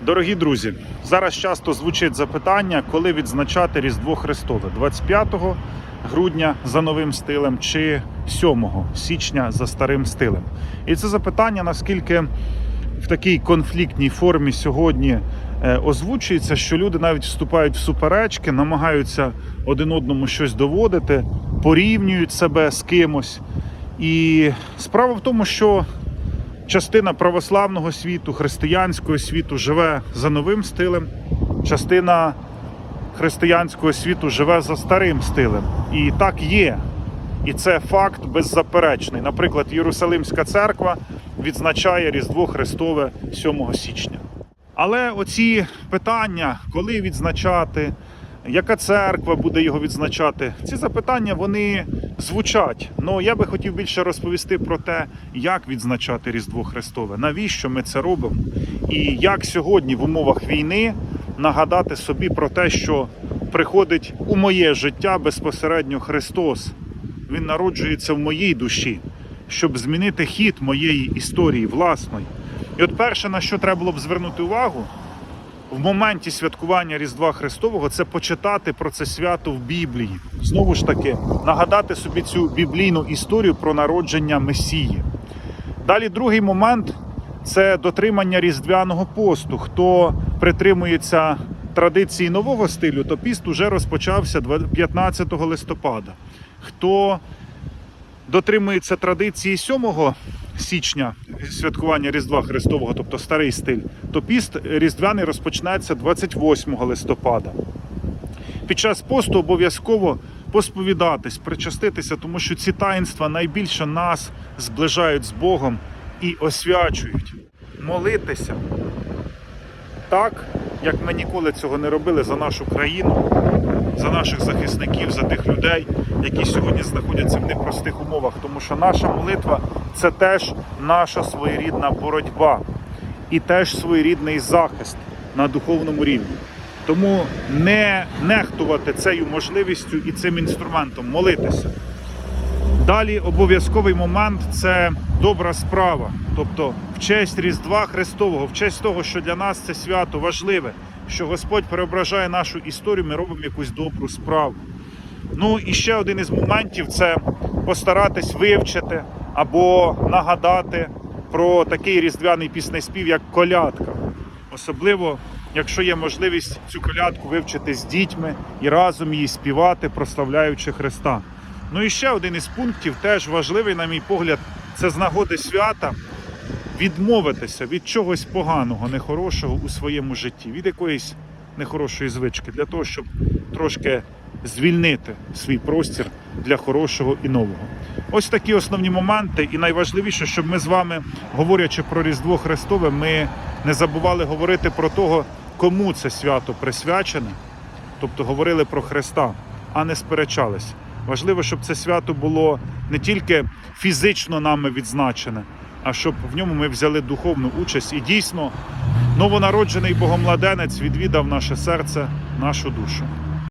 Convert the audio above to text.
Дорогі друзі, зараз часто звучить запитання, коли відзначати Різдво Христове 25 грудня за новим стилем чи 7 січня за старим стилем. І це запитання наскільки в такій конфліктній формі сьогодні е, озвучується, що люди навіть вступають в суперечки, намагаються один одному щось доводити, порівнюють себе з кимось. І справа в тому, що частина православного світу, християнського світу живе за новим стилем, частина християнського світу живе за старим стилем. І так є. І це факт беззаперечний. Наприклад, Єрусалимська церква відзначає Різдво Христове 7 січня. Але оці питання, коли відзначати, яка церква буде його відзначати, ці запитання вони звучать. Ну я би хотів більше розповісти про те, як відзначати Різдво Христове, навіщо ми це робимо, і як сьогодні в умовах війни нагадати собі про те, що приходить у моє життя безпосередньо Христос. Він народжується в моїй душі, щоб змінити хід моєї історії власної. І от перше, на що треба було б звернути увагу в моменті святкування Різдва Христового, це почитати про це свято в Біблії. Знову ж таки, нагадати собі цю біблійну історію про народження Месії. Далі другий момент це дотримання різдвяного посту. Хто притримується традиції нового стилю, то піст уже розпочався 15 листопада. Хто дотримується традиції 7 січня святкування Різдва Христового, тобто старий стиль, то піст різдвяний розпочнеться 28 листопада. Під час посту обов'язково посповідатись, причаститися, тому що ці таїнства найбільше нас зближають з Богом і освячують. Молитися так, як ми ніколи цього не робили за нашу країну, за наших захисників, за тих людей, які сьогодні знаходяться в непростих умовах. Тому що наша молитва це теж наша своєрідна боротьба і теж своєрідний захист на духовному рівні. Тому не нехтувати цією можливістю і цим інструментом молитися. Далі обов'язковий момент це добра справа, тобто в честь Різдва Христового, в честь того, що для нас це свято важливе, що Господь преображає нашу історію, ми робимо якусь добру справу. Ну і ще один із моментів це постаратись вивчити або нагадати про такий різдвяний піснеспів, як колядка. Особливо, якщо є можливість цю колядку вивчити з дітьми і разом її співати, прославляючи Христа. Ну і ще один із пунктів, теж важливий, на мій погляд, це з нагоди свята відмовитися від чогось поганого, нехорошого у своєму житті, від якоїсь нехорошої звички, для того, щоб трошки звільнити свій простір для хорошого і нового. Ось такі основні моменти, і найважливіше, щоб ми з вами, говорячи про Різдво Христове, ми не забували говорити про того, кому це свято присвячене, тобто говорили про Христа, а не сперечались. Важливо, щоб це свято було не тільки фізично нами відзначене, а щоб в ньому ми взяли духовну участь і дійсно новонароджений богомладенець відвідав наше серце, нашу душу.